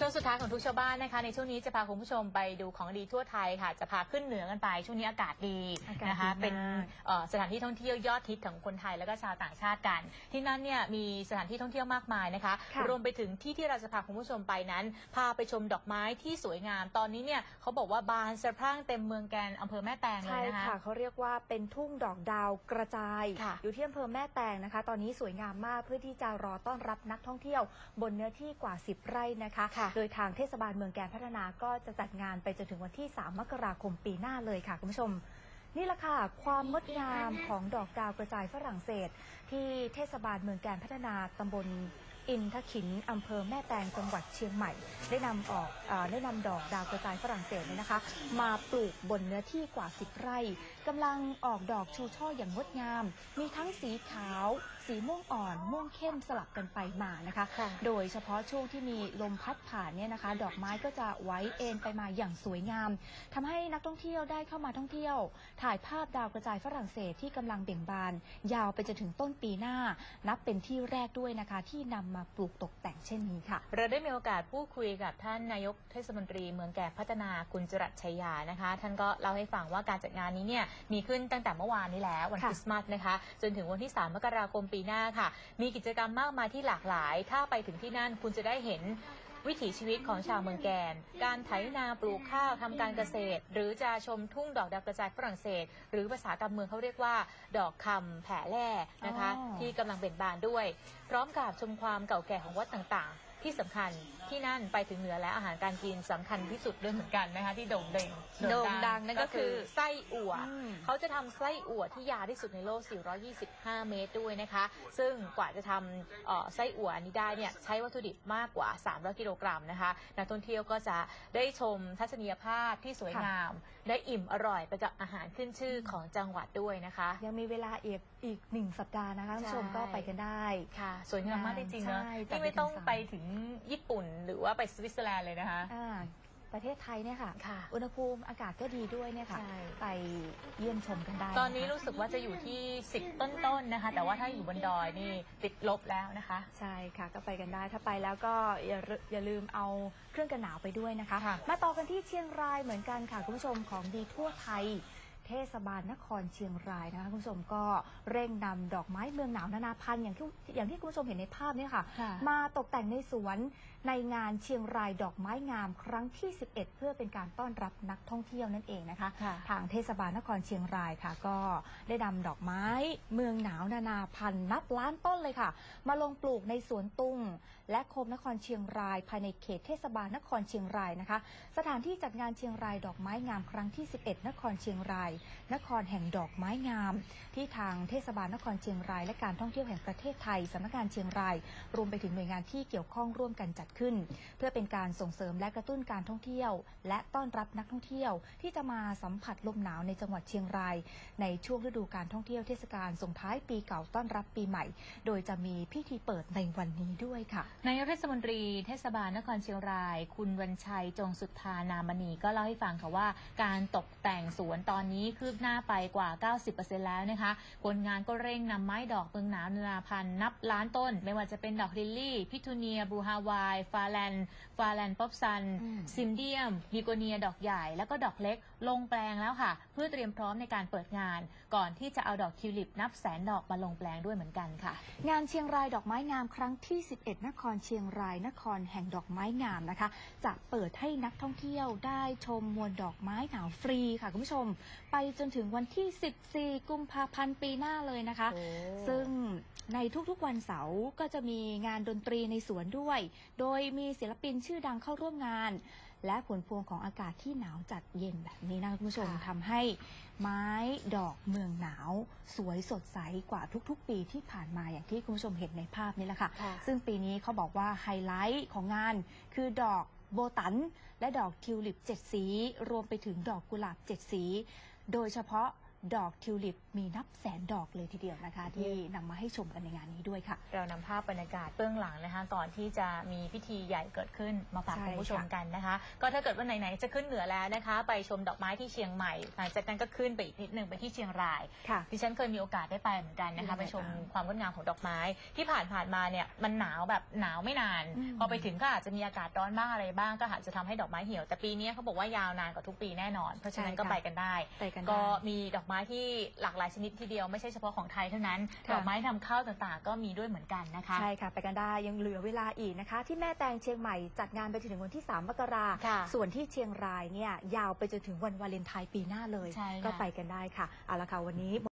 ช่วงสุดท้ายของทุกชาวบ้านนะคะ ในช่วงนี้จะพาคุณผู้ชมไปดูของดีทั่วไทยค่ะ จะพาขึ้นเหนือกันไป ช่วงนี้อากาศดีอากาศนะคะดีมากเป็นเอ่อสถานที่ท่องเที่ยวยอดฮิตของคนไทยแล้วก็ชาวต่างชาติกัน ที่นั่นเนี่ยมีสถานที่ท่องเที่ยวมากมายนะคะค่ะรวมไปถึงที่ที่เราจะพาคุณผู้ชมไปนั้น พาไปชมดอกไม้ที่สวยงาม ตอนนี้เนี่ยเขาบอกว่าบานสะพรั่งเต็มเมืองแกนอำเภอแม่แตงเลใช่ยนะคะค่ะเขาเรียกว่าเป็นทุ่งดอกดาวกระจายค่ะอยู่ที่อำเภอแม่แตงนะคะ ตอนนี้สวยงามมากเพื่อที่จะรอต้อนรับนักท่องเที่ยว บนเนื้อที่กว่า 10 ไร่นะคะค่ะโดยทางเทศบาลเมืองแกนพัฒนาก็จะจัดงานไปจนถึงวันที่ 3 มกราคมปีหน้าเลยค่ะคุณผู้ชม นี่แหละค่ะ ความงดงามของดอกดาวกระจายฝรั่งเศส ที่เทศบาลเมืองแกนพัฒนาตำบลอินทขินอำเภอแม่แตงจังหวัดเชียงใหม่ ได้นำออกอได้นำดอกดาวกระจายฝรั่งเศสเนี่ยนะคะ มาปลูกบนเนื้อที่กว่า 10 ไร่กำลังออกดอกชูช่ออย่างงดงาม มีทั้งสีขาว สีม่วงอ่อนม่วงเข้มสลับกันไปมานะคะ ค่ะโดยเฉพาะช่วงที่มีลมพัดผ่านเนี่ยนะคะ ดอกไม้ก็จะไหวเอ็นไปมาอย่างสวยงามทำให้นักท่องเที่ยวได้เข้ามาท่องเที่ยว ถ่ายภาพดาวกระจายฝรั่งเศสที่กำลังเบ่งบาน ยาวไปจนถึงต้นปีหน้า นับเป็นที่แรกด้วยนะคะ ที่นำมาปลูกตกแต่งเช่นนี้ค่ะ เราได้มีโอกาสพูดคุยกับท่านนายกเทศมนตรีเมืองแก่พัฒนาคุณจรัสชัยยานะคะ ท่านก็เล่าให้ฟังว่าการจัดงานนี้เนี่ยมีขึ้นตั้งแต่เมื่อวานนี้แล้ววันค่ะ คริสต์มาสนะคะ จนถึงวันที่ 3 มกราคมปีหน้าค่ะ มีกิจกรรมมากมายที่หลากหลาย ถ้าไปถึงที่นั่นคุณจะได้เห็นวิถีชีวิตของชาวเมืองแกน การไถนาปลูกข้าวทำการเกษตร หรือจะชมทุ่งดอกดาวกระจายฝรั่งเศส หรือภาษากำเมืองเขาเรียกว่า ดอกคำแผ่แร่นะคะอ๋อที่กำลังเบ่งบานด้วย พร้อมกับชมความเก่าแก่ของวัดต่างๆ ที่สำคัญที่นั่นไปถึงเหนือแล้วอาหารการกินสำคัญที่สุดด้วยเหมือนกันนะคะที่โด่งเด่งโด่งดังนั่นก็คือไส้อั่วอืมเขาจะทำไส้อั่วที่ยาวที่สุดในโลก 425 เมตรด้วยนะคะ ซึ่งกว่าจะทำเอ่อไส้อั่วอันนี้ได้เนี่ยใช้วัตถุดิบมากกว่า 300 กิโลกรัมนะคะนักท่องเที่ยวก็จะได้ชมทัศนียภาพที่สวยงาม ได้อิ่มอร่อยไปกับอาหารขึ้นชื่อของจังหวัดด้วยนะคะ ยังมีเวลาอีกอีกหนึ่งสัปดาห์นะคะคุณผู้ชมใช่ก็ไปกันได้ค่ะ สวยงามมากจริงๆเนอะใช่ที่ไม่ต้องไปถึงญี่ปุ่นหรือว่าไปสวิตเซอร์แลนด์เลยนะคะ อ่าประเทศไทยเนี่ยค่ะ ค่ะ อุณหภูมิอากาศก็ดีด้วยเนี่ยค่ะ ใช่ ไปเยี่ยมชมกันได้ตอนนี้ะคะรู้สึกว่าจะอยู่ที่ 10 ต้นๆนะคะ แต่ว่าถ้าอยู่บนดอยนี่ติดลบแล้วนะคะ ใช่ค่ะก็ไปกันได้ถ้าไปแล้วก็อย่าลือย่าลืมเอาเครื่องกันหนาวไปด้วยนะคะ ค่ะ มาต่อกันที่เชียงรายเหมือนกันค่ะ คุณผู้ชมของดีทั่วไทย เทศบาลนครเชียงรายนะคะคุณผู้ชมก็เร่งนำดอกไม้เมืองหนาวนานาพันธุ์อย่างที่อย่างที่คุณผู้ชมเห็นในภาพเนี่ยค่ะ ค่ะ มาตกแต่งในสวนในงานเชียงรายดอกไม้งามครั้งที่ 11 เพื่อเป็นการต้อนรับนักท่องเที่ยวนั่นเองนะคะ ค่ะ ทางเทศบาลนครเชียงรายค่ะ ก็ได้นำดอกไม้เมืองหนาวนานาพันธุ์นับล้านต้นเลยค่ะ มาลงปลูกในสวนตุงและโคมนครเชียงราย ภายในเขตเทศบาลนครเชียงรายนะคะ สถานที่จัดงานเชียงรายดอกไม้งามครั้งที่ 11 นครเชียงรายนครแห่งดอกไม้งาม ที่ทางเทศบาลนครเชียงราย และการท่องเที่ยวแห่งประเทศไทยสำนักงานเชียงราย รวมไปถึงหน่วยงานที่เกี่ยวข้องร่วมกันจัดขึ้น เพื่อเป็นการส่งเสริมและกระตุ้นการท่องเที่ยว และต้อนรับนักท่องเที่ยว ที่จะมาสัมผัสลมหนาวในจังหวัดเชียงราย ในช่วงฤดูการท่องเที่ยวเทศกาลส่งท้ายปีเก่าต้อนรับปีใหม่ โดยจะมีพิธีเปิดในวันนี้ด้วยค่ะนายกเทศมนตรีเทศบาลนครเชียงราย คุณวันชัยจงสุทธานามณีก็เล่าให้ฟังค่ะว่า การตกแต่งสวนตอนนี้คืบหน้าไปกว่า 90%แล้วนะคะ คนงานก็เร่งนำไม้ดอกเมืองหนาวนานาพันธุ์นับล้านต้น ไม่ว่าจะเป็นดอกลิลลี่ พิทูเนียบลูฮาวาย ฟาแลน ฟาแลนป๊อปซันอืมซิมเดียมฮิโกเนีย ดอกใหญ่ แล้วก็ดอกเล็ก ลงแปลงแล้วค่ะ เพื่อเตรียมพร้อมในการเปิดงาน ก่อนที่จะเอาดอกทิวลิปนับแสนดอกมาลงแปลงด้วยเหมือนกันค่ะ งานเชียงรายดอกไม้งามครั้งที่ 11 นครเชียงรายนครแห่งดอกไม้งามนะคะ จะเปิดให้นักท่องเที่ยวได้ชมมวลดอกไม้หนาวฟรีค่ะคุณผู้ชมไปจนถึงวันที่ 14 กุมภาพันธ์ปีหน้าเลยนะคะ ซึ่งในทุกๆวันเสาร์ก็จะมีงานดนตรีในสวนด้วย โดยมีศิลปินชื่อดังเข้าร่วมงาน และผลพวงของอากาศที่หนาวจัดเย็นแบบนี้นะคุณผู้ชมค่ะทำให้ไม้ดอกเมืองหนาว สวยสดใสกว่าทุกๆ ปีที่ผ่านมาอย่างที่คุณผู้ชมเห็นในภาพนี้แหละค่ะค่ะ ซึ่งปีนี้เขาบอกว่าไฮไลท์ของงานคือดอกโบตัน และดอกทิวลิปเจ็ดสี รวมไปถึงดอกกุหลาบเจ็ดสี โดยเฉพาะ ดอกทิวลิปมีนับแสนดอกเลยทีเดียวนะคะ ที่นำมาให้ชมกันในงานนี้ด้วยค่ะ เรานำภาพบรรยากาศเบื้องหลังนะคะ ก่อนที่จะมีพิธีใหญ่เกิดขึ้นมาฝากใช่คุณผู้ชมค่ะกันนะคะ ก็ถ้าเกิดว่าไหนๆจะขึ้นเหนือแล้วนะคะ ไปชมดอกไม้ที่เชียงใหม่หลังจากนั้นก็ขึ้นไปอีกนิดหนึ่งไปที่เชียงราย ค่ะ ดิฉันเคยมีโอกาสได้ไปเหมือนกันนะคะเป็นยังไงไปชมบ้างความงดงามของดอกไม้ ที่ผ่านผ่านๆมาเนี่ยมันหนาวแบบหนาวไม่นาน อืม พอไปถึงก็อาจจะมีอากาศร้อนบ้างอะไรบ้างก็อาจจะทำให้ดอกไม้เหี่ยวแต่ปีนี้เขาบอกว่ายาวนานกว่าทุกปีแน่นอน เพราะฉะนั้นก็ไปกันได้ ไปกันก็ได้มีดอกไม้ที่หลากหลายชนิดทีเดียวไม่ใช่เฉพาะของไทยเท่านั้นค่ะดอกไม้นำเข้าต่างๆ ก็มีด้วยเหมือนกันนะคะ ใช่ค่ะ ไปกันได้ยังเหลือเวลาอีกนะคะ ที่แม่แตงเชียงใหม่จัดงานไปจนถึงวันที่ 3 มกราค่ะส่วนที่เชียงรายเนี่ยยาวไปจนถึงวันวาเลนไทน์ปีหน้าเลย ใช่ค่ะ ก็ไปกันได้ค่ะเอาละค่ะวันนี้